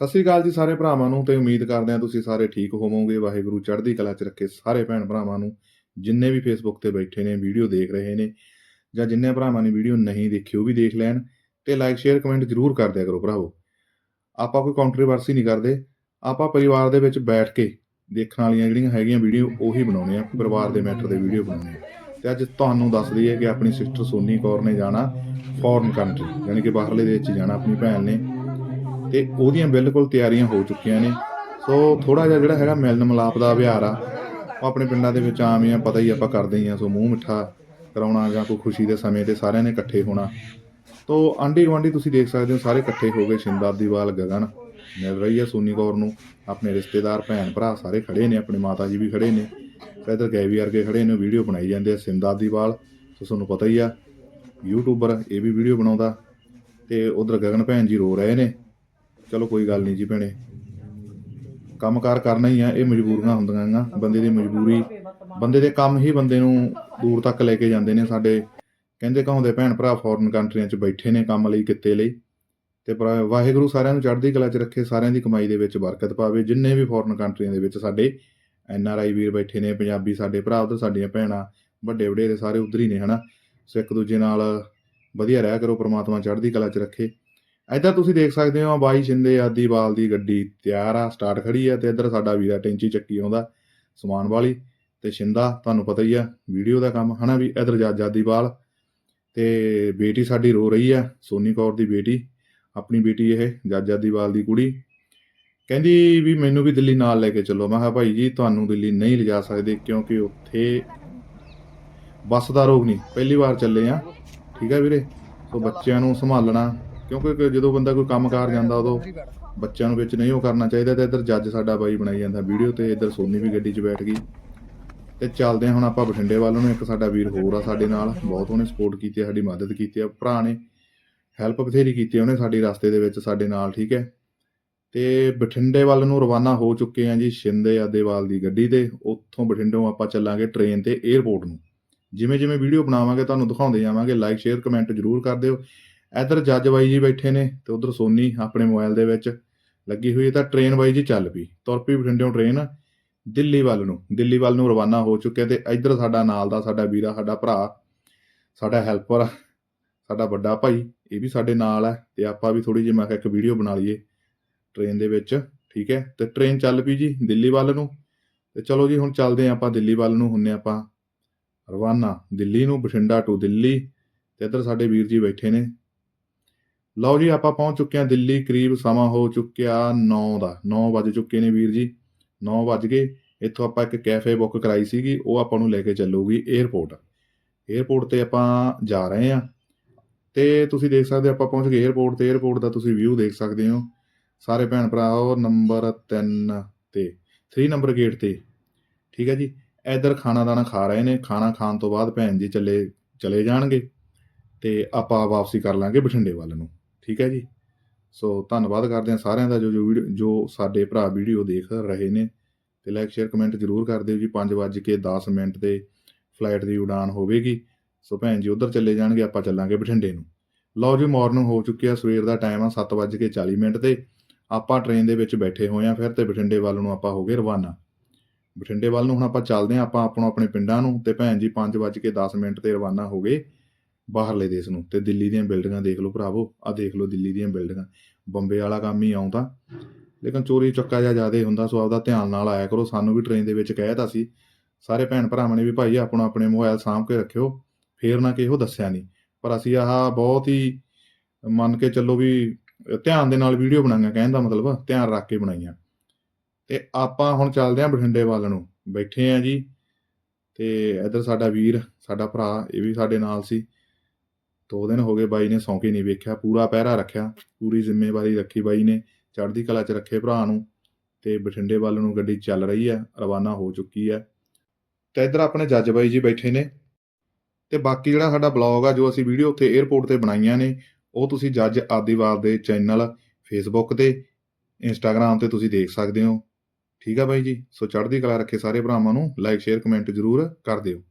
ਸਤਿ ਸ੍ਰੀ ਅਕਾਲ ਜੀ ਸਾਰੇ ਭਰਾਵਾਂ ਨੂੰ ਤੇ ਉਮੀਦ ਕਰਦੇ ਹਾਂ ਤੁਸੀਂ ਸਾਰੇ ਠੀਕ ਹੋਵੋਗੇ। ਵਾਹਿਗੁਰੂ ਚੜ੍ਹਦੀ ਕਲਾ 'ਚ ਰੱਖੇ ਸਾਰੇ ਭੈਣ ਭਰਾਵਾਂ ਨੂੰ, ਜਿੰਨੇ ਵੀ ਫੇਸਬੁੱਕ ਤੇ ਬੈਠੇ ਨੇ, ਵੀਡੀਓ ਦੇਖ ਰਹੇ ਨੇ, ਜਾਂ ਜਿੰਨੇ ਭਰਾਵਾਂ ਨੇ ਵੀਡੀਓ ਨਹੀਂ ਦੇਖੀ ਉਹ ਵੀ ਦੇਖ ਲੈਣ ਤੇ ਲਾਈਕ ਸ਼ੇਅਰ ਕਮੈਂਟ ਜ਼ਰੂਰ ਕਰ ਦਿਆ ਕਰੋ ਭਰਾਵੋ। ਆਪਾਂ ਕੋਈ ਕੰਟਰੋਵਰਸੀ ਨਹੀਂ ਕਰਦੇ। ਆਪਾਂ ਪਰਿਵਾਰ ਦੇ ਵਿੱਚ ਬੈਠ ਕੇ ਦੇਖਣ ਵਾਲੀਆਂ ਜਿਹੜੀਆਂ ਹੈਗੀਆਂ ਵੀਡੀਓ ਉਹੀ ਬਣਾਉਣੇ ਆ ਪਰਿਵਾਰ ਦੇ ਮੈਟਰ ਦੇ ਵੀਡੀਓ ਬਣਾਉਣੇ ਆ ਤੇ ਅੱਜ ਤੁਹਾਨੂੰ ਦੱਸ ਦਈਏ ਕਿ ਆਪਣੀ ਸਿਸਟਰ ਸੋਨੀ ਕੌਰ ਨੇ ਜਾਣਾ ਫੋਰਨ ਕੰਟਰੀ ਯਾਨੀ ਕਿ ਬਾਹਰਲੇ ਦੇਸ਼ 'ਚ ਜਾਣਾ, ਆਪਣੀ ਭੈਣ ਨੇ ਤੇ ਉਹਦੀਆਂ ਬਿਲਕੁਲ ਤਿਆਰੀਆਂ ਹੋ ਚੁੱਕੀਆਂ ਨੇ। ਸੋ ਥੋੜਾ ਜਿਹਾ ਜਿਹੜਾ ਹੈਗਾ ਮਿਲਣ ਮਿਲਾਪ ਦਾ ਵਿਹਾਰ ਆ, ਉਹ ਆਪਣੇ ਪਿੰਡਾਂ ਦੇ ਵਿੱਚ ਆਮ ਹੀ ਆ, ਪਤਾ ਹੀ ਆਪਾਂ ਕਰਦੇ ਹੀ ਆ, ਸੋ ਮੂੰਹ ਮਿੱਠਾ ਕਰਾਉਣਾ ਜਾਂ ਕੋਈ ਖੁਸ਼ੀ ਦੇ ਸਮੇਂ ਤੇ ਸਾਰਿਆਂ ਨੇ ਇਕੱਠੇ ਹੋਣਾ। ਤੋ ਆਂਢੀ ਗੁਆਂਢੀ ਤੁਸੀਂ ਦੇਖ ਸਕਦੇ ਹੋ, ਸਾਰੇ ਇਕੱਠੇ ਹੋ ਗਏ ਸ਼ਿੰਦਾ ਦੀਵਾਲ ਗਗਨ ਮਿਲ ਰਹੀ ਹੈ ਸੋਨੀ ਕੌਰ ਨੂੰ। ਆਪਣੇ ਰਿਸ਼ਤੇਦਾਰ, ਭੈਣ ਭਰਾ ਸਾਰੇ ਖੜੇ ਨੇ, ਆਪਣੇ ਮਾਤਾ ਜੀ ਵੀ ਖੜੇ ਨੇ। ਤੇ ਇੱਧਰ ਗੈਵੀ ਵਰਗੇ ਖੜੇ ਨੇ ਵੀਡੀਓ ਬਣਾਈ ਜਾਂਦੇ ਆ ਸਿੰਦਾ ਦੀਵਾਲ। ਸੋ ਤੁਹਾਨੂੰ ਪਤਾ ਹੀ ਆ, ਯੂਟਿਊਬਰ ਇਹ ਵੀ ਵੀਡੀਓ ਬਣਾਉਂਦਾ ਤੇ ਉਧਰ ਗਗਨ ਭੈਣ ਜੀ ਰੋ ਰਹੇ ਨੇ। ਚਲੋ ਕੋਈ ਗੱਲ ਨਹੀਂ ਜੀ ਭੈਣੇ। ਕੰਮਕਾਰ ਕਰਨਾ ਹੀ ਆ, ਇਹ ਮਜਬੂਰੀਆਂ ਹੁੰਦੀਆਂ ਆਂ ਬੰਦੇ ਦੀ ਮਜਬੂਰੀ, ਬੰਦੇ ਦੇ ਕੰਮ ਹੀ ਬੰਦੇ ਨੂੰ ਦੂਰ ਤੱਕ ਲੈ ਕੇ ਜਾਂਦੇ ਨੇ ਸਾਡੇ। ਕਹਿੰਦੇ ਕਹਾਉਂਦੇ ਭੈਣ ਭਰਾ ਫੋਰਨ ਕੰਟਰੀਆਂ 'ਚ ਬੈਠੇ ਨੇ ਕੰਮ ਲਈ, ਕਿੱਤੇ ਲਈ। ਤੇ ਵਾਹਿਗੁਰੂ ਸਾਰਿਆਂ ਨੂੰ ਚੜ੍ਹਦੀ ਕਲਾ 'ਚ ਰੱਖੇ, ਸਾਰਿਆਂ ਦੀ ਕਮਾਈ ਦੇ ਵਿੱਚ ਬਰਕਤ ਪਾਵੇ। ਜਿੰਨੇ ਵੀ ਫੋਰਨ ਕੰਟਰੀਆਂ ਦੇ ਵਿੱਚ ਸਾਡੇ ਐਨ ਆਰ ਆਈ ਵੀਰ ਬੈਠੇ ਨੇ, ਪੰਜਾਬੀ ਸਾਡੇ ਭਰਾ ਉਧਰ ਸਾਡੀਆਂ ਭੈਣਾਂ, ਵੱਡੇ ਵਡੇਰੇ ਸਾਰੇ ਉਧਰ ਹੀ ਨੇ, ਹਨਾ। ਸੋ ਇੱਕ ਦੂਜੇ ਨਾਲ ਵਧੀਆ ਰਹਿ ਕਰੋ, ਪ੍ਰਮਾਤਮਾ ਚੜ੍ਹਦੀ ਕਲਾ 'ਚ ਰੱਖੇ। ਇੱਧਰ ਤੁਸੀਂ ਦੇਖ ਸਕਦੇ ਹੋ ਬਾਈ ਸ਼ਿੰਦੇ ਆਦੀਵਾਲ ਦੀ ਗੱਡੀ ਤਿਆਰ ਆ ਸਟਾਰਟ ਖੜੀ ਆ ਤੇ ਇੱਧਰ ਸਾਡਾ ਵੀਰਾ ਟੈਂਚੀ ਚੱਕੀ ਆਉਂਦਾ, ਸਮਾਨ ਵਾਲੀ ਤੇ ਸ਼ਿੰਦਾ, ਤੁਹਾਨੂੰ ਪਤਾ ਹੀ ਆ, ਵੀਡੀਓ ਦਾ ਕੰਮ, ਹਨਾ ਵੀ ਇੱਧਰ ਜਾ ਆਦੀਵਾਲ ਤੇ ਬੇਟੀ ਸਾਡੀ ਰੋ ਰਹੀ ਆ, ਸੋਨੀ ਕੌਰ ਦੀ ਬੇਟੀ, ਆਪਣੀ ਬੇਟੀ ਇਹ, ਜੱਜ ਆਦੀਵਾਲ ਦੀ ਕੁੜੀ। ਕਹਿੰਦੀ ਵੀ ਮੈਨੂੰ ਵੀ ਦਿੱਲੀ ਨਾਲ ਲੈ ਕੇ ਚੱਲੋ, ਮੈਂ ਕਿਹਾ ਭਾਈ ਜੀ ਤੁਹਾਨੂੰ ਦਿੱਲੀ ਨਹੀਂ ਲਿਜਾ ਸਕਦੇ ਕਿਉਂਕਿ ਉੱਥੇ ਬੱਸ ਦਾ ਰੋਗ ਨਹੀਂ, ਪਹਿਲੀ ਵਾਰ ਚੱਲੇ ਆ, ਠੀਕ ਆ ਵੀਰੇ, ਸੋ ਬੱਚਿਆਂ ਨੂੰ ਸੰਭਾਲਣਾ ਕਿਉਂਕਿ ਕਿ ਜਦੋਂ ਬੰਦਾ ਕੋਈ ਕੰਮਕਾਰ ਜਾਂਦਾ ਉਦੋਂ ਬੱਚਿਆਂ ਨੂੰ ਵਿੱਚ ਨਹੀਂ ਉਹ ਕਰਨਾ ਚਾਹੀਦਾ ਤੇ ਇੱਧਰ ਜੱਜ ਸਾਡਾ ਬਾਈ ਬਣਾਈ ਜਾਂਦਾ ਵੀਡੀਓ ਤੇ ਇੱਧਰ ਸੋਨੀ ਵੀ ਗੱਡੀ 'ਚ ਬੈਠ ਗਈ। ਤੇ ਚੱਲਦੇ ਹਾਂ ਹੁਣ ਆਪਾਂ ਬਠਿੰਡੇ ਵੱਲ ਨੂੰ ਇੱਕ ਸਾਡਾ ਵੀਰ ਹੋਰ ਆ ਸਾਡੇ ਨਾਲ ਬਹੁਤ ਉਹਨੇ ਸਪੋਰਟ ਕੀਤੀ ਆ ਸਾਡੀ ਮਦਦ ਕੀਤੀ ਆ ਭਰਾ ਨੇ ਹੈਲਪ ਬਥੇਰੀ ਕੀਤੀ ਆ ਉਹਨੇ ਸਾਡੀ ਰਸਤੇ ਦੇ ਵਿੱਚ ਸਾਡੇ ਨਾਲ ਠੀਕ ਹੈ। ਤੇ ਬਠਿੰਡੇ ਵੱਲ ਨੂੰ ਰਵਾਨਾ ਹੋ ਚੁੱਕੇ ਆ ਜੀ ਸ਼ਿੰਦੇ ਆਦੇਵਾਲ ਦੀ ਗੱਡੀ ਤੇ ਉੱਥੋਂ ਬਠਿੰਡੋਂ ਆਪਾਂ ਚੱਲਾਂਗੇ ਟ੍ਰੇਨ ਤੇ 에ਅਰਪੋਰਟ ਨੂੰ। ਜਿਵੇਂ ਜਿਵੇਂ ਵੀਡੀਓ ਬਣਾਵਾਂਗੇ ਤੁਹਾਨੂੰ ਦਿਖਾਉਂਦੇ ਜਾਵਾਂਗੇ ਲਾਈਕ ਸ਼ੇਅਰ ਕਮੈਂਟ ਜ਼ਰੂਰ ਕਰ ਦਿਓ। ਇੱਧਰ ਜੱਜ ਬਾਈ ਜੀ ਬੈਠੇ ਨੇ ਤੇ ਉਧਰ ਸੋਨੀ ਆਪਣੇ ਮੋਬਾਈਲ ਦੇ ਵਿੱਚ ਲੱਗੀ ਹੋਈ ਹੈ। ਤਾਂ ਟ੍ਰੇਨ ਬਾਈ ਜੀ ਚੱਲ ਪਈ। ਤੁਰ ਪਈ ਬਠਿੰਡਿਓਂ ਟ੍ਰੇਨ ਦਿੱਲੀ ਵੱਲ ਨੂੰ, ਦਿੱਲੀ ਵੱਲ ਨੂੰ ਰਵਾਨਾ ਹੋ ਚੁੱਕਿਆ ਤੇ ਇੱਧਰ ਸਾਡਾ ਨਾਲ ਦਾ, ਸਾਡਾ ਵੀਰਾ, ਸਾਡਾ ਭਰਾ, ਸਾਡਾ ਹੈਲਪਰ ਸਾਡਾ ਵੱਡਾ ਭਾਈ, ਇਹ ਵੀ ਸਾਡੇ ਨਾਲ ਹੈ ਤੇ ਆਪਾਂ ਵੀ ਥੋੜੀ ਜਿਹੀ ਮੈਂ ਕਿਹਾ ਇੱਕ ਵੀਡੀਓ ਬਣਾ ਲਈਏ ਟ੍ਰੇਨ ਦੇ ਵਿੱਚ, ਠੀਕ ਹੈ? ਤੇ ਟ੍ਰੇਨ ਚੱਲ ਪਈ ਜੀ ਦਿੱਲੀ ਵੱਲ ਨੂੰ। ਤੇ ਚਲੋ ਜੀ ਹੁਣ ਚੱਲਦੇ ਹਾਂ ਆਪਾਂ ਦਿੱਲੀ ਵੱਲ ਨੂੰ, ਹੁੰਨੇ ਆਪਾਂ ਰਵਾਨਾ। ਦਿੱਲੀ ਨੂੰ, ਬਠਿੰਡਾ ਟੂ ਦਿੱਲੀ। ਤੇ ਇੱਧਰ ਸਾਡੇ ਵੀਰ ਜੀ ਬੈਠੇ ਨੇ। ਲਓ ਜੀ, ਆਪਾਂ ਪਹੁੰਚ ਚੁੱਕੇ ਹਾਂ ਦਿੱਲੀ, ਕਰੀਬ ਸਮਾਂ ਹੋ ਚੁੱਕਿਆ 9 ਦਾ। 9 ਵਜ ਚੁੱਕੇ ਨੇ ਵੀਰ ਜੀ। 9 ਵਜ ਗਏ। ਇੱਥੋਂ ਆਪਾਂ ਇੱਕ ਕੈਫੇ ਬੁੱਕ ਕਰਾਈ ਸੀਗੀ, ਉਹ ਆਪਾਂ ਨੂੰ ਲੈ ਕੇ ਚੱਲੂਗੀ 에어ਪੋਰਟ 에어ਪੋਰਟ ਤੇ ਆਪਾਂ ਜਾ ਰਹੇ ਹਾਂ। ਤੇ ਤੁਸੀਂ ਦੇਖ ਸਕਦੇ ਆਪਾਂ ਪਹੁੰਚ ਗਏ 에어ਪੋਰਟ ਤੇ। 에어ਪੋਰਟ ਦਾ ਤੁਸੀਂ ਵਿਊ ਦੇਖ ਸਕਦੇ ਹੋ। ਸਾਰੇ ਭੈਣ ਭਰਾ, ਉਹ ਨੰਬਰ 3 ਤੇ 3 ਨੰਬਰ ਗੇਟ ਤੇ। ਠੀਕ ਹੈ ਜੀ? ਇਧਰ ਖਾਣਾ ਦਾਣਾ ਖਾ ਰਹੇ ਨੇ। ਖਾਣਾ ਖਾਣ ਤੋਂ ਬਾਅਦ ਭੈਣ ਜੀ ਚੱਲੇ, ਚਲੇ ਜਾਣਗੇ। ਤੇ ਆਪਾਂ ਵਾਪਸੀ ਕਰ ਲਾਂਗੇ ਬਠਿੰਡੇ ਵੱਲ ਨੂੰ। ਠੀਕ ਹੈ ਜੀ। ਸੋ ਧੰਨਵਾਦ ਕਰਦੇ ਹਾਂ ਸਾਰਿਆਂ ਦਾ ਜੋ ਜੋ ਵੀਡੀਓ ਜੋ ਸਾਡੇ ਭਰਾ ਵੀਡੀਓ ਦੇਖ ਰਹੇ ਨੇ ਤੇ ਲਾਈਕ ਸ਼ੇਅਰ ਕਮੈਂਟ ਜ਼ਰੂਰ ਕਰ ਦਿਓ ਜੀ। 5:10 ਮਿੰਟ ਤੇ ਫਲਾਈਟ ਦੀ ਉਡਾਨ ਹੋਵੇਗੀ। ਸੋ ਭੈਣ ਜੀ, ਉਧਰ ਚੱਲੇ ਜਾਣਗੇ, ਆਪਾਂ ਚੱਲਾਂਗੇ ਬਠਿੰਡੇ ਨੂੰ। ਲਓ ਜੀ ਮਾਰਨਿੰਗ ਹੋ ਚੁੱਕੀ ਆ ਸਵੇਰ ਦਾ ਟਾਈਮ ਆ 7:40 ਮਿੰਟ ਤੇ। ਆਪਾਂ ਟ੍ਰੇਨ ਦੇ ਵਿੱਚ ਬੈਠੇ ਹੋਏ ਆ ਫਿਰ ਤੇ ਬਠਿੰਡੇ ਵੱਲ ਨੂੰ ਆਪਾਂ ਹੋ ਗਏ ਰਵਾਨਾ। ਬਠਿੰਡੇ ਵੱਲ ਨੂੰ ਹੁਣ ਆਪਾਂ ਚੱਲਦੇ ਆ ਆਪਾਂ ਆਪਣੋ ਆਪਣੇ ਪਿੰਡਾਂ ਨੂੰ ਤੇ ਭੈਣ ਜੀ 5:10 ਮਿੰਟ ਤੇ ਰਵਾਨਾ ਹੋ ਗਏ। ਬਾਹਰਲੇ ਦੇਸ਼ ਨੂੰ। ਤੇ ਦਿੱਲੀ ਦੀਆਂ ਬਿਲਡਿੰਗਾਂ ਦੇਖ ਲਓ ਭਰਾਵੋ ਆ ਦੇਖ ਲਓ ਦਿੱਲੀ ਦੀਆਂ ਬਿਲਡਿੰਗਾਂ। ਬੰਬੇ ਵਾਲਾ ਕੰਮ ਹੀ ਆਉਂਦਾ। ਲੇਕਿਨ ਚੋਰੀ ਚੱਕਾ ਜਿਹਾ ਜ਼ਿਆਦਾ ਹੁੰਦਾ, ਸੋ ਆਪਦਾ ਧਿਆਨ ਨਾਲ ਆਇਆ ਕਰੋ। ਸਾਨੂੰ ਵੀ ਟ੍ਰੇਨ ਦੇ ਵਿੱਚ ਕਹਿਤਾ ਸੀ। ਸਾਰੇ ਭੈਣ ਭਰਾਵਾਂ ਨੇ ਵੀ ਭਾਈ ਆਪਣਾ ਆਪਣੇ ਮੋਬਾਈਲ ਸਾਂਭ ਕੇ ਰੱਖਿਓ, ਫੇਰ ਨਾ ਕਿਹੋ ਦੱਸਿਆ ਨਹੀਂ ਪਰ ਅਸੀਂ ਆਹ ਬਹੁਤ ਹੀ ਮੰਨ ਕੇ ਚੱਲੋ ਵੀ ਧਿਆਨ ਦੇ ਨਾਲ ਵੀਡੀਓ ਬਣਾਈਆਂ, ਕਹਿਣ ਦਾ ਮਤਲਬ ਧਿਆਨ ਰੱਖ ਕੇ ਬਣਾਈਆਂ। ਤੇ ਆਪਾਂ ਹੁਣ ਚੱਲਦੇ ਆਂ ਬਠਿੰਡੇ ਵੱਲ ਨੂੰ। ਬੈਠੇ ਆਂ ਜੀ। ਤੇ ਇੱਧਰ ਸਾਡਾ ਵੀਰ, ਸਾਡਾ ਭਰਾ, ਇਹ ਵੀ ਸਾਡੇ ਨਾਲ ਸੀ। ਦੋ ਦਿਨ ਹੋ ਗਏ ਬਾਈ ਨੇ ਸੌਂਕੇ ਨਹੀਂ ਵੇਖਿਆ, ਪੂਰਾ ਪਹਿਰਾ ਰੱਖਿਆ, ਪੂਰੀ ਜ਼ਿੰਮੇਵਾਰੀ ਰੱਖੀ ਬਾਈ ਨੇ, ਚੜ੍ਹਦੀ ਕਲਾ 'ਚ ਰੱਖੇ ਭਰਾ ਨੂੰ, ਤੇ ਬਠਿੰਡੇ ਵੱਲ ਨੂੰ ਗੱਡੀ ਚੱਲ ਰਹੀ ਹੈ, ਰਵਾਨਾ ਹੋ ਚੁੱਕੀ ਹੈ। ਤੇ ਇੱਧਰ ਆਪਣੇ ਜੱਜ ਬਾਈ ਜੀ ਬੈਠੇ ਨੇ, ਤੇ ਬਾਕੀ ਜਿਹੜਾ ਸਾਡਾ ਬਲੌਗ ਆ, ਜੋ ਅਸੀਂ ਵੀਡੀਓ ਉੱਥੇ 에어ਪੋਰਟ ਤੇ ਬਣਾਈਆਂ ਨੇ, ਉਹ ਤੁਸੀਂ ਜੱਜ ਆਦੀਵਾਲ ਦੇ ਚੈਨਲ ਫੇਸਬੁੱਕ ਤੇ ਇੰਸਟਾਗ੍ਰam ਤੇ ਤੁਸੀਂ ਦੇਖ ਸਕਦੇ ਹੋ। ਠੀਕ ਆ ਬਾਈ ਜੀ? ਸੋ ਚੜ੍ਹਦੀ ਕਲਾ ਰੱਖੇ ਸਾਰੇ ਭਰਾਵਾਂ ਨੂੰ ਲਾਈਕ ਸ਼ੇਅਰ ਕਮੈਂਟ ਜ਼ਰੂਰ ਕਰ ਦਿਓ।